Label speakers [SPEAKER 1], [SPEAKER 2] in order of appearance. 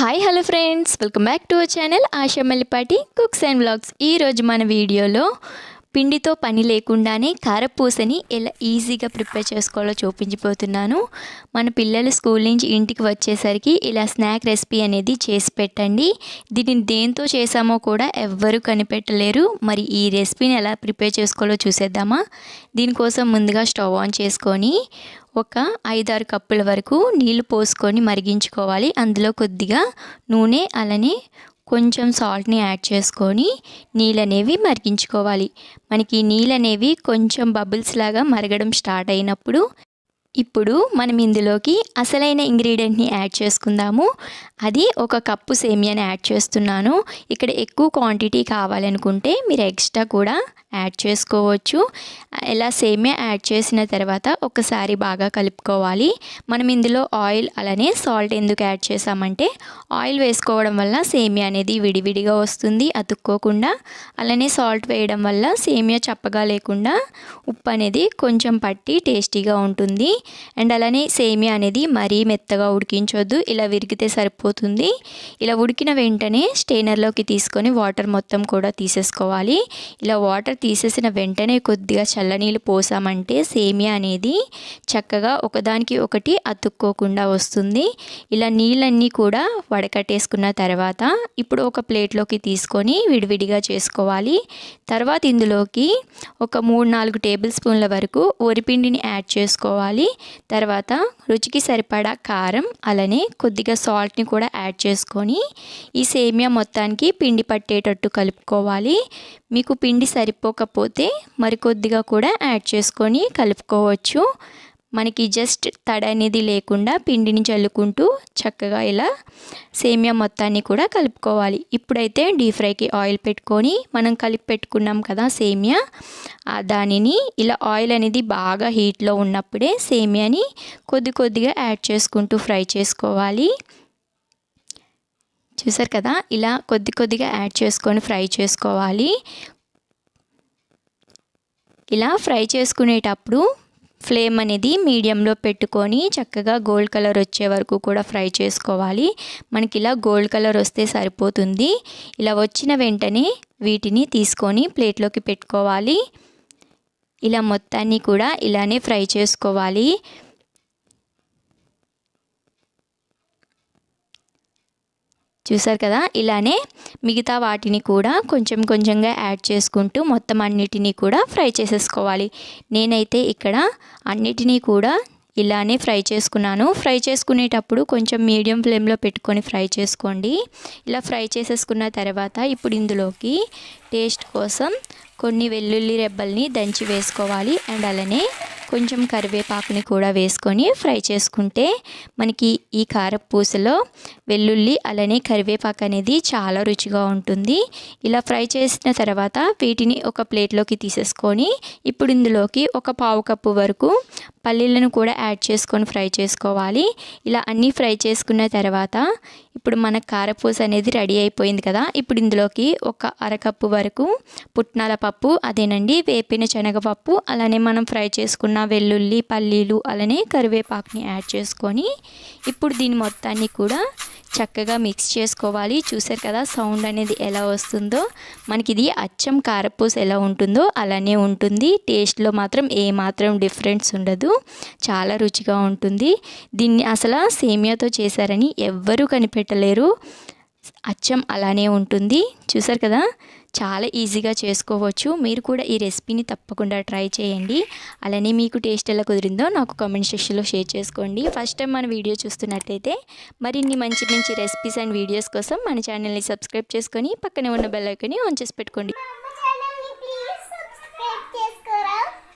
[SPEAKER 1] Hi hello friends welcome back to our channel Asha Mallipati cooks and vlogs ఈరోజు మన వీడియోలో పిండితో పని లేకుండానే కారపూసని ఎలా ఈజీగా ప్రిపేర్ చేసుకోవాలో చూపించిపోతున్నాను. మన పిల్లలు స్కూల్ నుంచి ఇంటికి వచ్చేసరికి ఇలా స్నాక్ రెసిపీ అనేది చేసి పెట్టండి. దీనిని దేంతో చేసామో కూడా ఎవ్వరూ కనిపెట్టలేరు. మరి ఈ రెసిపీని ఎలా ప్రిపేర్ చేసుకోవాలో చూసేద్దామా? దీనికోసం ముందుగా స్టవ్ ఆన్ చేసుకొని ఒక ఐదారు కప్పుల వరకు నీళ్ళు పోసుకొని మరిగించుకోవాలి. అందులో కొద్దిగా నూనె అలానే కొంచెం సాల్ట్ని యాడ్ చేసుకొని నీళ్ళనేవి మరిగించుకోవాలి. మనకి నీళ్ళనేవి కొంచెం బబుల్స్ లాగా మరగడం స్టార్ట్ అయినప్పుడు ఇప్పుడు మనం ఇందులోకి అసలైన ఇంగ్రీడియంట్ని యాడ్ చేసుకుందాము. అది ఒక కప్పు సేమియాని యాడ్ చేస్తున్నాను. ఇక్కడ ఎక్కువ క్వాంటిటీ కావాలనుకుంటే మీరు ఎక్స్ట్రా కూడా యాడ్ చేసుకోవచ్చు. ఇలా సేమియా యాడ్ చేసిన తర్వాత ఒకసారి బాగా కలుపుకోవాలి. మనం ఇందులో ఆయిల్ అలానే సాల్ట్ ఎందుకు యాడ్ చేసామంటే ఆయిల్ వేసుకోవడం వల్ల సేమియా అనేది విడివిడిగా వస్తుంది అతుక్కోకుండా. అలానే సాల్ట్ వేయడం వల్ల సేమియా చప్పగా లేకుండా ఉప్పు అనేది కొంచెం పట్టి టేస్టీగా ఉంటుంది. అండ్ అలానే సేమియా అనేది మరీ మెత్తగా ఉడికించొద్దు. ఇలా విరిగితే సరిపోతుంది. ఇలా ఉడికిన వెంటనే స్టెయినర్లోకి తీసుకొని వాటర్ మొత్తం కూడా తీసేసుకోవాలి. ఇలా వాటర్ తీసేసిన వెంటనే కొద్దిగా చల్లనీళ్ళు పోసామంటే సేమియా అనేది చక్కగా ఒకదానికి ఒకటి అతుక్కోకుండా వస్తుంది. ఇలా నీళ్ళన్నీ కూడా వడకట్టేసుకున్న తర్వాత ఇప్పుడు ఒక ప్లేట్లోకి తీసుకొని విడివిడిగా చేసుకోవాలి. తర్వాత ఇందులోకి ఒక మూడు నాలుగు టేబుల్ స్పూన్ల వరకు వరిపిండిని యాడ్ చేసుకోవాలి. తర్వాత రుచికి సరిపడా కారం అలానే కొద్దిగా సాల్ట్ని కూడా యాడ్ చేసుకొని ఈ సేమియా మొత్తానికి పిండి పట్టేటట్టు కలుపుకోవాలి. మీకు పిండి సరిపోకపోతే మరికొద్దిగా కూడా యాడ్ చేసుకొని కలుపుకోవచ్చు. మనకి జస్ట్ తడ అనేది లేకుండా పిండిని చల్లుకుంటూ చక్కగా ఇలా సేమియా మొత్తాన్ని కూడా కలుపుకోవాలి. ఇప్పుడైతే డీప్ ఫ్రైకి ఆయిల్ పెట్టుకొని మనం కలిపి పెట్టుకున్నాం కదా సేమియా దానిని ఇలా ఆయిల్ అనేది బాగా హీట్లో ఉన్నప్పుడే సేమియాని కొద్ది కొద్దిగా యాడ్ చేసుకుంటూ ఫ్రై చేసుకోవాలి. చూసారు కదా? ఇలా కొద్ది కొద్దిగా యాడ్ చేసుకొని ఫ్రై చేసుకోవాలి. ఇలా ఫ్రై చేసుకునేటప్పుడు ఫ్లేమ్ అనేది మీడియంలో పెట్టుకొని చక్కగా గోల్డ్ కలర్ వచ్చే వరకు కూడా ఫ్రై చేసుకోవాలి. మనకి ఇలా గోల్డ్ కలర్ వస్తే సరిపోతుంది. ఇలా వచ్చిన వెంటనే వీటిని తీసుకొని ప్లేట్లోకి పెట్టుకోవాలి. ఇలా మొత్తాన్ని కూడా ఇలానే ఫ్రై చేసుకోవాలి. చూసారు కదా? ఇలానే మిగతా వాటిని కూడా కొంచెం కొంచెంగా యాడ్ చేసుకుంటూ మొత్తం అన్నిటినీ కూడా ఫ్రై చేసేసుకోవాలి. నేనైతే ఇక్కడ అన్నిటినీ కూడా ఇలానే ఫ్రై చేసుకున్నాను. ఫ్రై చేసుకునేటప్పుడు కొంచెం మీడియం ఫ్లేమ్లో పెట్టుకొని ఫ్రై చేసుకోండి. ఇలా ఫ్రై చేసేసుకున్న తర్వాత ఇప్పుడు ఇందులోకి టేస్ట్ కోసం కొన్ని వెల్లుల్లి రెబ్బల్ని దంచి వేసుకోవాలి. అండ్ అలానే కొంచెం కరివేపాకుని కూడా వేసుకొని ఫ్రై చేసుకుంటే మనకి ఈ కారపూసలో వెల్లుల్లి అలానే కరివేపాకు అనేది చాలా రుచిగా ఉంటుంది. ఇలా ఫ్రై చేసిన తర్వాత వీటిని ఒక ప్లేట్లోకి తీసేసుకొని ఇప్పుడు ఇందులోకి ఒక పావు కప్పు వరకు పల్లీలను కూడా యాడ్ చేసుకొని ఫ్రై చేసుకోవాలి. ఇలా అన్నీ ఫ్రై చేసుకున్న తర్వాత ఇప్పుడు మన కారపూస అనేది రెడీ అయిపోయింది కదా. ఇప్పుడు ఇందులోకి ఒక అరకప్పు వరకు పుట్నాల పప్పు అదేనండి వేపిన శనగపప్పు అలానే మనం ఫ్రై చేసుకున్న వెల్లుల్లి పల్లీలు అలానే కరివేపాకుని యాడ్ చేసుకొని ఇప్పుడు దీని మొత్తాన్ని కూడా చక్కగా మిక్స్ చేసుకోవాలి. చూసారు కదా సౌండ్ అనేది ఎలా వస్తుందో? మనకి ఇది అచ్చం కారపూస ఎలా ఉంటుందో అలానే ఉంటుంది. టేస్ట్లో మాత్రం ఏ మాత్రం డిఫరెన్స్ ఉండదు. చాలా రుచిగా ఉంటుంది. దీన్ని అసలు సేమియాతో చేశారని ఎవ్వరూ కనిపెట్టలేరు. అచ్చం అలానే ఉంటుంది. చూసారు కదా? చాలా ఈజీగా చేసుకోవచ్చు. మీరు కూడా ఈ రెసిపీని తప్పకుండా ట్రై చేయండి. అలానే మీకు టేస్ట్ ఎలా కుదిరిందో నాకు కామెంట్ సెక్షన్లో షేర్ చేసుకోండి. ఫస్ట్ టైం మన వీడియో చూస్తున్నట్టయితే మరిన్ని మంచి మంచి రెసిపీస్ అండ్ వీడియోస్ కోసం మన ఛానల్ని సబ్స్క్రైబ్ చేసుకొని పక్కనే ఉన్న బెల్ ఐకన్ని ఆన్ చేసి పెట్టుకోండి.